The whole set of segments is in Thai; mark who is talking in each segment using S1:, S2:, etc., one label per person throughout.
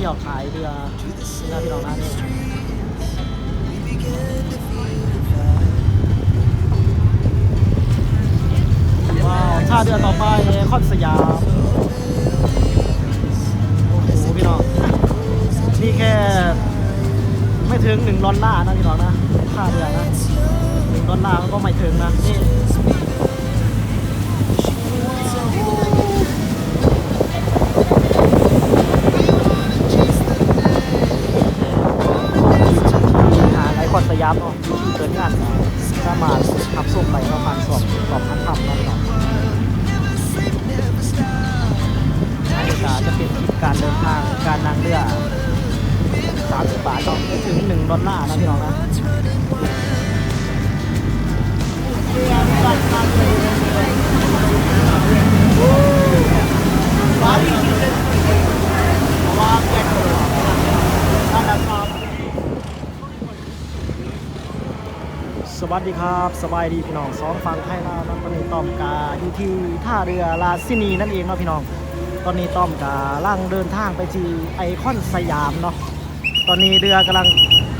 S1: ที่ยวขายเรือนี่นะพี่น้องนะนี่ว้าวท่าเรือต่อไปคอนสยาม โอ้โหพี่น้อง นี่แค่ ไม่ถึงหนึ่งดอลลาร์นะพี่น้องนะค่าเรือนะหนึ่งดอลลาร์ก็ไม่ถึงนะ นี่ะตัวนั่นแหละครับสวัสดีครับ สบายดีพี่น้องสองฝั่งไทยลาวนะตอนนี้ต้อมกาอยู่ที่ท่าเรือลาซินีนั่นเองเนาะพี่น้อง ตอนนี้ต้อมกาล่างเดินทางไปที่ไอคอนสยามเนาะตอนนี้เรือกำลัง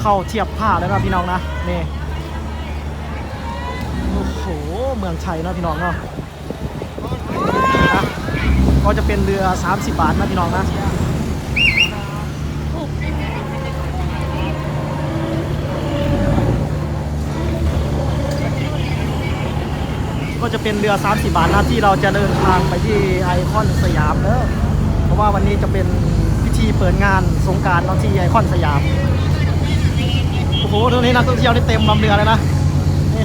S1: เข้าเทียบท่าแล้วนะพี่น้องนะนี่โอ้โหเมืองชัยนะพี่น้องเนาะก็จะเป็นเรือ 30 บาทนะพี่น้องนะก็จะเป็นเรือ 30 บาทนะที่เราจะเดินทางไปที่ไอคอนสยามเนอะเพราะว่าวันนี้จะเป็นพิธีเปิดงานสงการเนาะที่ไอคอนสยาม โอ้โหตรงนี้นักท่องเที่ยวได้เต็มลำเรือเลยนะนี่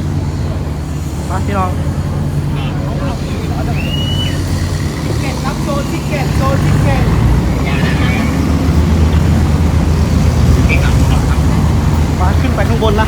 S1: มาพี่น้อง
S2: ทิเก็ตครับโซนทิเก็ตโซนทิเก็ต
S1: มาขึ้นไปข้างบนนะ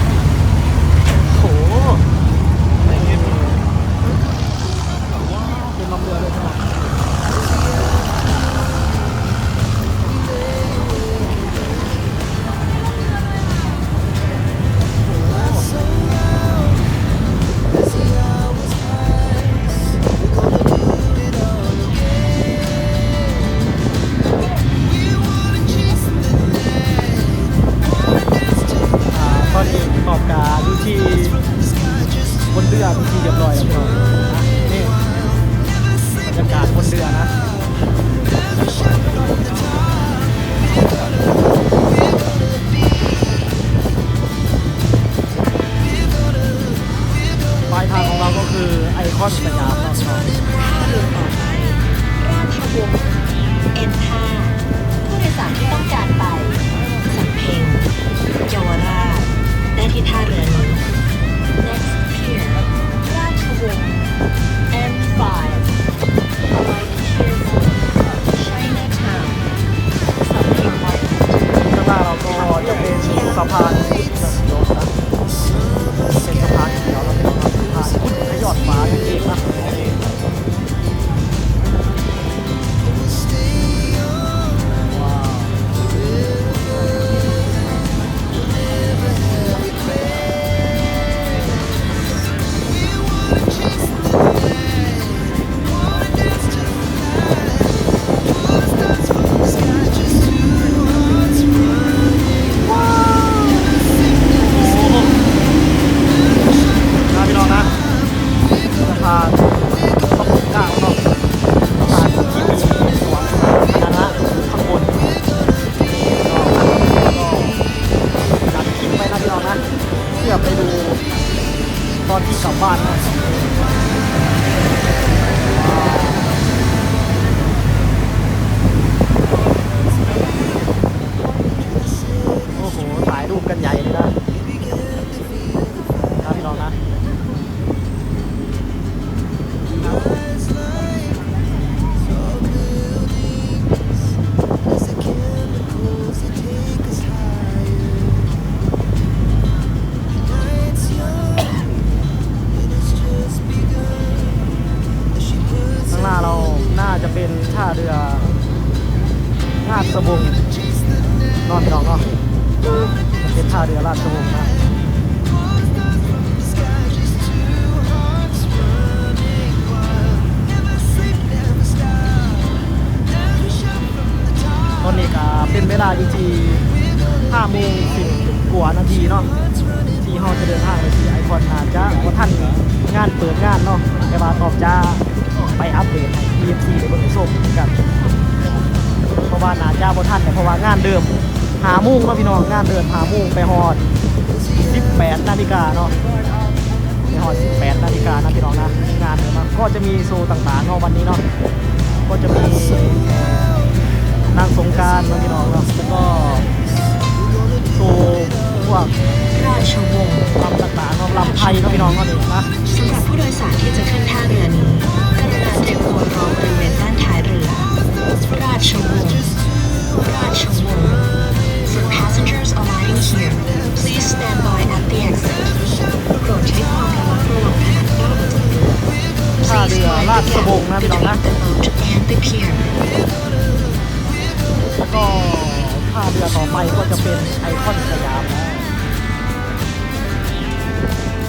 S1: เพื่
S3: อ
S1: ไปดูตอนที่กลับบ้านนะ ลาอยู่ที่5โมง10กว่านาทีเนาะที่เราจะเดินทางไปที่ไอคอนอาจจะว่าท่านงานเปิดงานเนาะแต่ว่าตอบจะไปอัปเดตให้ EMC ได้เบิ่งชมกันเพราะว่านาจ้าบ่ทันเนี่ยเพราะว่างานเดิมหามุ่งเนาะพี่น้องงานเดิมหามุ่งไปฮอด18นาฬิกาเนาะไปฮอด18นาฬิกานะพี่น้องนะงานเดิมนก็จะมีโซต่างๆเนาะวันนี้เนาะก็จะมี นางสงกรารนาะพี่น้องเนาะแล้วก็โซว์พวก
S3: ราชวงศ์
S1: ลำต่างๆเนาะลำไทยเนาะพี่น้องเนาะนี่นะ
S3: สำหรับผู้โดยสารที่จะขึ้นท่าเรือนี้กรุณาเตรียมตัวรอบริเวณด้านท้ายเรือ ราชวงศ์ราชวงศ์ For passengers alighting here please stand by at the exit โปรดใช้ความระมัดระวังขณะก้าวบนเรือ
S1: ท่าเรือราชวงศ์นะพี่น้องนะ
S3: the boat and the pier
S1: แล้ว ก็ท่าเรือต่อไปก็จะเป็นไอคอนสยามนะ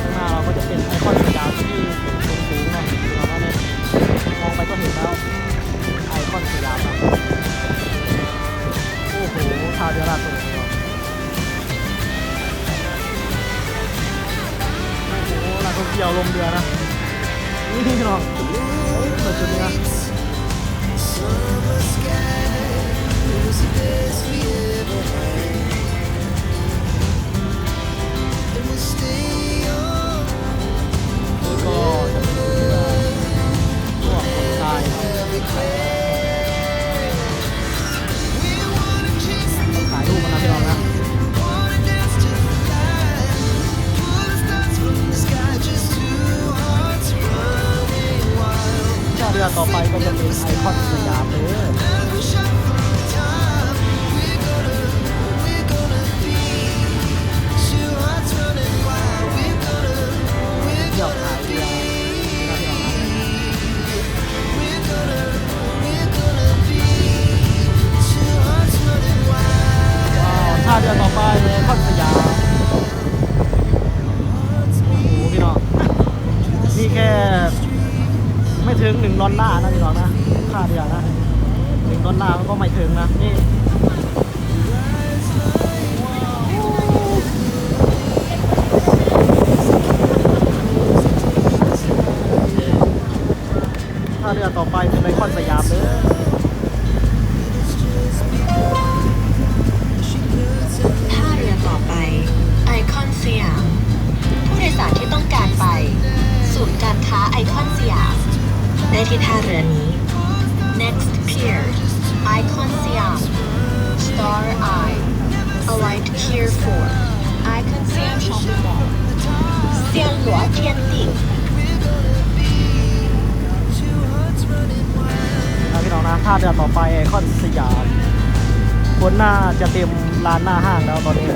S1: ข้างหน้าเราก็จะเป็นไอคอนสยาม ถึงหนึ่งดอลลาร์นะพี่น้องนะค่าเรือนะหนึ่งดอลลาร์ก็ไม่ถึงนะนี่ท่าเรือต่อไปเป็นไอคอนสยามเลย
S3: ที่ท่าเรือนี้ next pier icon siam star eye alight pier 4 icon siam shopping mall เซียนหลัวเทียนติ
S1: นะพี่น้องนะท่าเรือต่อไปไอคอนสยามคนหน้าจะเต็มลานหน้าห้างแล้วตอนนี้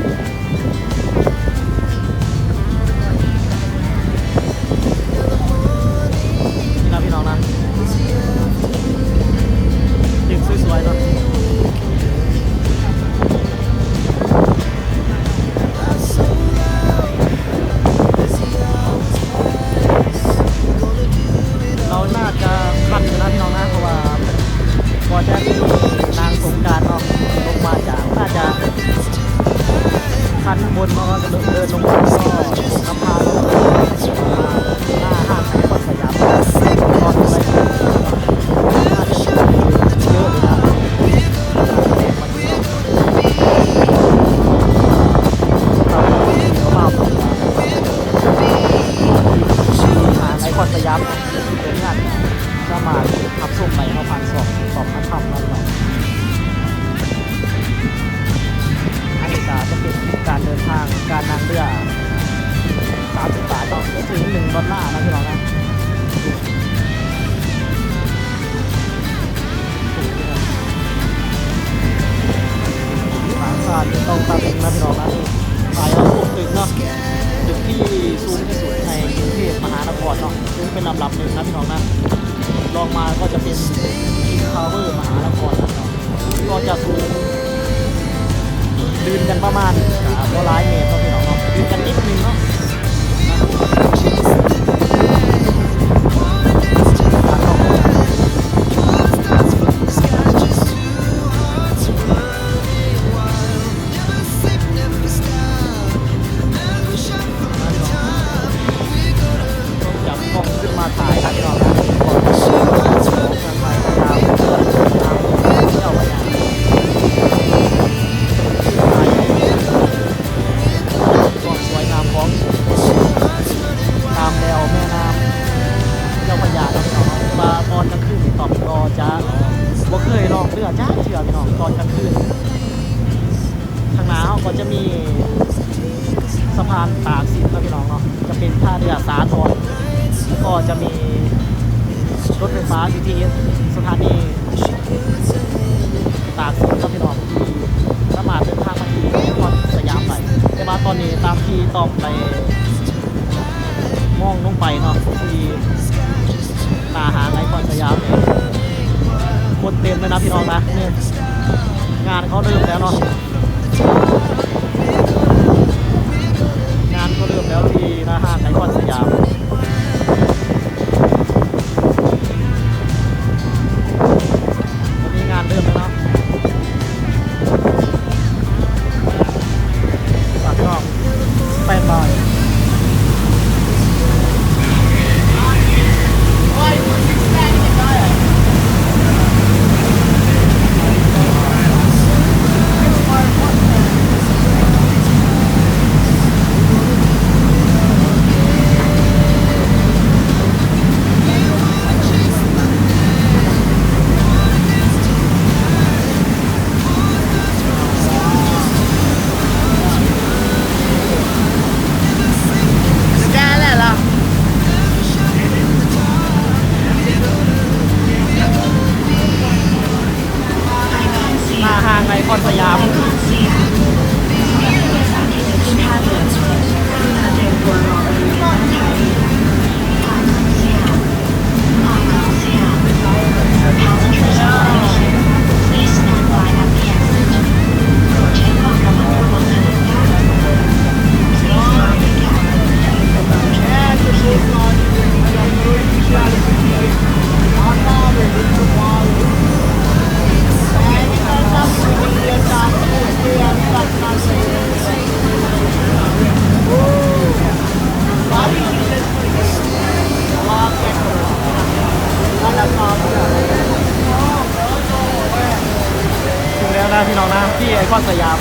S1: ฟ้า BTS สถานีตากสินครับพี่น้องที่สามารถเดินทางมาที่นครสยามได้แต่ว่าตอนนี้ตามที่ต้องไปมองลงไปเนาะที่หนาหางไอคอนสยามเนี่ยคนเต็มเลยนะพี่น้องนะเนี่ยงานเขาเริ่มแล้วเนาะ พี่น้องนะ
S3: ที่
S2: ไอค
S1: อนสยาม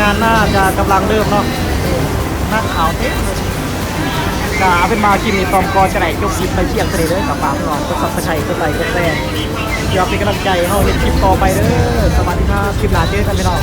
S1: งานน่าจะกำลังเริ่มเนาะนักข่าวเต็มจเอาเป็นมากินในฟอมกอจะไหนยกคลิปไปเที่ยงทะเลเด้อกับป้าพี่น้องก็สับสยชัยก็ไปก็แซ่บยอมเป็นกำลังใจเฮาเห็นคลิปต่อไปเด้อสวัสดีครับคลิปหน้าเจอกันพี่น้อง